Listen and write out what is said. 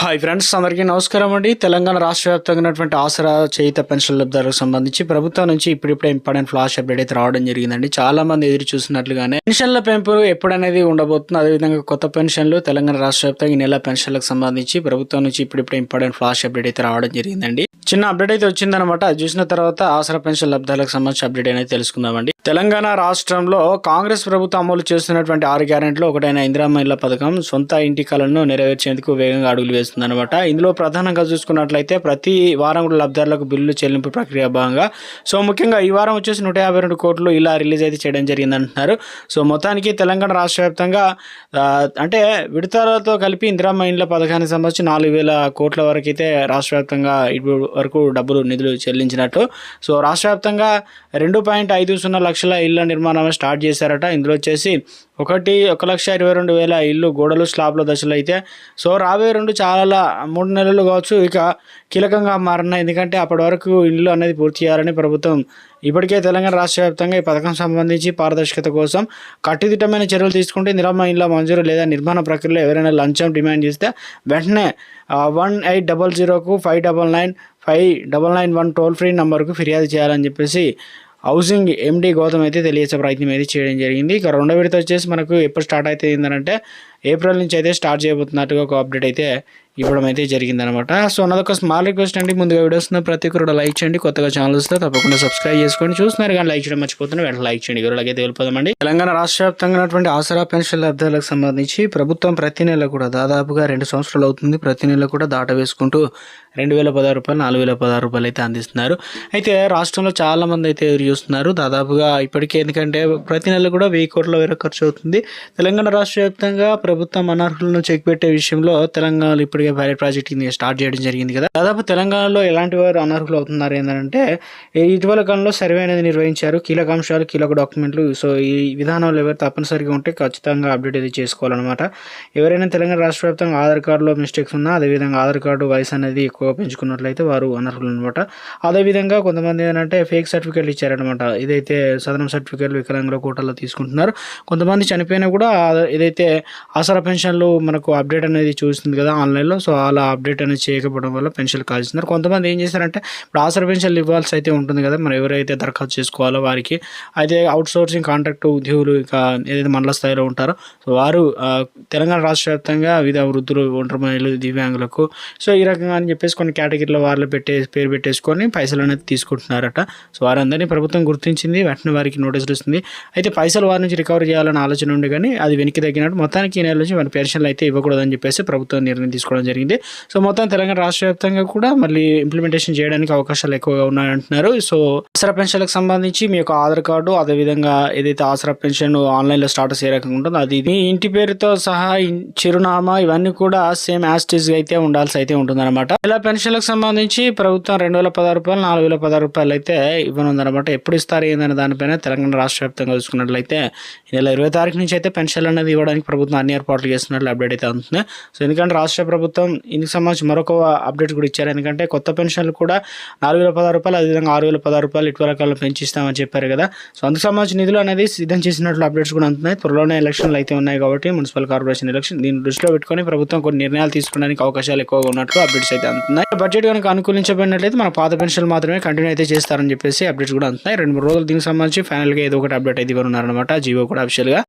Hi friends అందరికీ నమస్కారం అండి. తెలంగాణ రాష్ట్ర వ్యాప్తంగా ఉన్నటువంటి ఆసరా చేయిత పెన్షన్ లబ్ధాలకు సంబంధించి ప్రభుత్వం నుంచి ఇప్పుడిప్పుడే ఇంపార్టెంట్ ఫ్లాష్ అప్డేట్ అయితే రావడం జరిగిందండి. చాలా మంది ఎదురు చూసినట్లుగానే పెన్షన్ల పెంపు ఎప్పుడనేది ఉండబోతుంది. అదేవిధంగా కొత్త పెన్షన్లు తెలంగాణ రాష్ట్ర వ్యాప్తంగా ఈ నెల పెన్షన్లకు సంబంధించి ప్రభుత్వం నుంచి ఇప్పుడిప్పుడే ఇంపార్టెంట్ ఫ్లాష్ అప్డేట్ అయితే రావడం జరిగిందండి. చిన్న అప్డేట్ అయితే వచ్చిందనమాట అది చూసిన తర్వాత ఆసరా పెన్షన్ లబ్ధాలకు సంబంధించి అప్డేట్ అనేది తెలుసుకుందామండి. తెలంగాణ రాష్ట్రంలో కాంగ్రెస్ ప్రభుత్వం అమలు చేస్తున్నటువంటి ఆరు గ్యారెంట్లు ఒకటైన ఇందిరామ్మ ఇళ్ళ పథకం సొంత ఇంటి కలను నెరవేర్చేందుకు వేగంగా అడుగులు వేస్తుందన్నమాట. ఇందులో ప్రధానంగా చూసుకున్నట్లయితే ప్రతి వారం కూడా లబ్ధారులకు బిల్లు చెల్లింపు ప్రక్రియ భాగంగా సో ముఖ్యంగా ఈ వారం వచ్చేసి నూట యాభై రెండు కోట్లు ఇలా రిలీజ్ అయితే చేయడం జరిగింది అంటున్నారు సో మొత్తానికి తెలంగాణ రాష్ట్ర వ్యాప్తంగా అంటే విడతలతో కలిపి ఇందిరామ్మ ఇండ్ల పథకానికి సంబంధించి నాలుగు వేల కోట్ల వరకు అయితే రాష్ట్ర వ్యాప్తంగా ఇప్పుడు వరకు డబ్బులు నిధులు చెల్లించినట్టు. సో రాష్ట్ర వ్యాప్తంగా రెండు పాయింట్ ఐదు సున్నా లక్షల ఇళ్ళ నిర్మాణం స్టార్ట్ చేశారట. ఇందులో వచ్చేసి ఒకటి ఒక లక్ష ఇరవై రెండు వేల ఇల్లు గోడలు స్లాబ్ల దశలు అయితే. సో రాబోయే రెండు చాలా మూడు నెలలు కావచ్చు ఇక కీలకంగా మారినాయి ఎందుకంటే అప్పటి వరకు ఇల్లు అనేది పూర్తి చేయాలని ప్రభుత్వం ఇప్పటికే తెలంగాణ రాష్ట్ర వ్యాప్తంగా ఈ పథకం సంబంధించి పారదర్శకత కోసం కట్టుదిట్టమైన చర్యలు తీసుకుంటే నిరామ ఇళ్ళ మంజూరు లేదా నిర్మాణ ప్రక్రియలో ఎవరైనా లంచం డిమాండ్ చేస్తే వెంటనే one eight double జీరోకు five double nine five double nine one toll free నంబర్కు ఫిర్యాదు చేయాలని చెప్పేసి హౌసింగ్ ఎండి గౌతమ్ అయితే తెలియచే ప్రయత్నం అయితే చేయడం జరిగింది. ఇక రెండో విడత వచ్చేసి మనకు ఎప్పుడు స్టార్ట్ అయితే ఏంటంటే ఏప్రిల్ నుంచి అయితే స్టార్ట్ చేయబోతున్నట్టుగా ఒక అప్డేట్ అయితే ఇవ్వడం అయితే జరిగిందనమాట. సో అన్నదొక స్మాల్ రిక్వెస్ట్ అండి. ముందుగా వీడియోస్ ప్రతి ఒక్కరు లైక్ చేయండి. కొత్తగా ఛానల్ వస్తే తప్పకుండా సబ్స్క్రైబ్ చేసుకోండి. చూస్తున్నారు కానీ లైక్ చేయడం మర్చిపోతున్నారు వెంటనే లైక్ చేయండి. ఎవరు అయితే వెళ్ళిపోదామండి. తెలంగాణ రాష్ట్ర వ్యాప్తంగా ఉన్నటువంటి ఆసరా పెన్షన్ లబ్ధాలకు సంబంధించి ప్రభుత్వం ప్రతి నెల కూడా దాదాపుగా రెండు సంవత్సరాలు అవుతుంది. ప్రతి నెల కూడా దాట వేసుకుంటూ రెండు వేల పదహారు రూపాయలు నాలుగు వేల పదహారు రూపాయలు అయితే అందిస్తున్నారు. అయితే రాష్ట్రంలో చాలా మంది అయితే ఎదురు చూస్తున్నారు. దాదాపుగా ఇప్పటికే ఎందుకంటే ప్రతి నెల కూడా వెయ్యి కోట్ల వేరే ఖర్చు అవుతుంది. తెలంగాణ రాష్ట్ర వ్యాప్తంగా ప్రభుత్వం అనర్హులను చెక్ పెట్టే విషయంలో తెలంగాణలో ఇప్పటికే పైలట్ ప్రాజెక్ట్ కింద స్టార్ట్ చేయడం జరిగింది కదా. దాదాపు తెలంగాణలో ఎలాంటి వారు అనర్హులు అవుతున్నారు ఏంటంటే ఇటీవల కాలంలో సర్వే అనేది నిర్వహించారు. కీలక అంశాలు కీలక డాక్యుమెంట్లు సో ఈ విధానంలో ఎవరు తప్పనిసరిగా ఉంటే ఖచ్చితంగా అప్డేట్ అయితే చేసుకోవాలన్నమాట. ఎవరైనా తెలంగాణ రాష్ట్ర వ్యాప్తంగా ఆధార్ కార్డులో మిస్టేక్స్ ఉన్నా అదేవిధంగా ఆధార్ కార్డు వయసు అనేది ఎక్కువ పెంచుకున్నట్లయితే వారు అనర్హులు అనమాట అదేవిధంగా కొంతమంది ఏంటంటే ఫేక్ సర్టిఫికేట్లు ఇచ్చారనమాట ఇదైతే సదనం సర్టిఫికేట్లు వికలాంగుల కోటల్లో తీసుకుంటున్నారు. కొంతమంది చనిపోయినా కూడా ఆ- ఇదైతే ఆసరా పెన్షన్లు మనకు అప్డేట్ అనేది చూస్తుంది కదా ఆన్లైన్లో సో అలా అప్డేట్ అనేది చేయకపోవడం వల్ల పెన్షన్లు కాల్చుతున్నారు కొంతమంది ఏం చేశారంటే ఇప్పుడు ఆసరా పెన్షన్లు ఇవ్వాల్సి అయితే ఉంటుంది కదా మరి ఎవరైతే దరఖాస్తు చేసుకోవాలో వారికి. అయితే అవుట్ సోర్సింగ్ కాంట్రాక్ట్ ఉద్యోగులు ఇక ఏదైతే మండల స్థాయిలో ఉంటారో సో వారు తెలంగాణ రాష్ట్ర వ్యాప్తంగా వివిధ వృద్ధులు ఒంటరి మహిళలు దివ్యాంగులకు. సో ఈ రకంగా అని చెప్పేసి కొన్ని కేటగిరీలో వాళ్ళు పెట్టే పేరు పెట్టేసుకొని పైసలు అనేది తీసుకుంటున్నారట. సో వారందరినీ ప్రభుత్వం గుర్తించింది వెంటనే వారికి నోటీసులు ఇస్తుంది. అయితే పైసలు వారి నుంచి రికవర్ చేయాలని ఆలోచన ఉండి కానీ అది వెనక్కి తగ్గినట్టు. మొత్తానికి నెల నుంచి మన పెన్షన్లు అయితే ఇవ్వకూడదని చెప్పేసి ప్రభుత్వం నిర్ణయం తీసుకోవడం జరిగింది. సో మొత్తం తెలంగాణ రాష్ట్ర వ్యాప్తంగా కూడా మళ్ళీ ఇంప్లిమెంటేషన్ చేయడానికి అవకాశాలు ఎక్కువగా ఉన్నాయంటున్నారు. సో ఆసరా పెన్షన్లకు సంబంధించి మీ యొక్క ఆధార్ కార్డు అదేవిధంగా ఏదైతే ఆసరా పెన్షన్ ఆన్లైన్లో స్టాటస్ ఏ రకంగా ఉంటుందో అది మీ ఇంటి పేరుతో సహా చిరునామా ఇవన్నీ కూడా సేమ్ యాస్టిజ్ అయితే ఉండాల్సి అయితే ఉంటుందన్నమాట. ఇలా పెన్షన్లకు సంబంధించి ప్రభుత్వం రెండు వేల పదహారు రూపాయలు నాలుగు వేల పదహారు రూపాయలు అయితే ఇవ్వనుందన్నమాట. ఎప్పుడు ఇస్తారు ఏందనే దానిపైన తెలంగాణ రాష్ట్ర వ్యాప్తంగా చూసుకున్నట్లయితే ఈ నెల ఇరవై తారీఖు నుంచి అయితే పెన్షన్లు అనేది ఇవ్వడానికి ప్రభుత్వం అన్ని ఏర్పాట్లు చేస్తున్నట్లు అప్డేట్ అయితే అవుతుంది సో ఎందుకంటే రాష్ట్ర ప్రభుత్వం ఇందుకు సంబంధించి మరొక అప్డేట్ కూడా ఇచ్చారు. ఎందుకంటే కొత్త పెన్షన్లు కూడా నాలుగు వేల పదహారు రూపాయలు అదేవిధంగా ఆరు వేల పదహారు రూపాయలు ఇటీవల కాలంలో పెంచిస్తామని చెప్పారు కదా. సో అందుకు సంబంధించిన నిధులు అనేది సిద్ధం చేసినట్లు అప్డేట్స్ కూడా అందుతున్నాయి. త్వరలోనే ఎలక్షన్లు అయితే ఉన్నాయి కాబట్టి మున్సిపల్ కార్పొరేషన్ ఎలక్షన్ దీన్ని దృష్టిలో పెట్టుకొని ప్రభుత్వం కొన్ని నిర్ణయాలు తీసుకోవడానికి అవకాశాలు ఎక్కువగా ఉన్నట్లు అప్డేట్స్ అయితే అందుతున్నాయి. బడ్జెట్ కనుక అనుకూలించబడినట్లయితే మన పాత పెన్షన్లు మాత్రమే కంటిన్యూ అయితే చేస్తారని చెప్పేసి అప్డేట్స్ కూడా అందుతున్నాయి. రెండు మూడు రోజులు దీనికి సంబంధించి ఫైనల్గా ఏదో ఒకటి అప్డేట్ అయితే ఇవ్వనున్నారనమాట జియో కూడా అఫిషియల్గా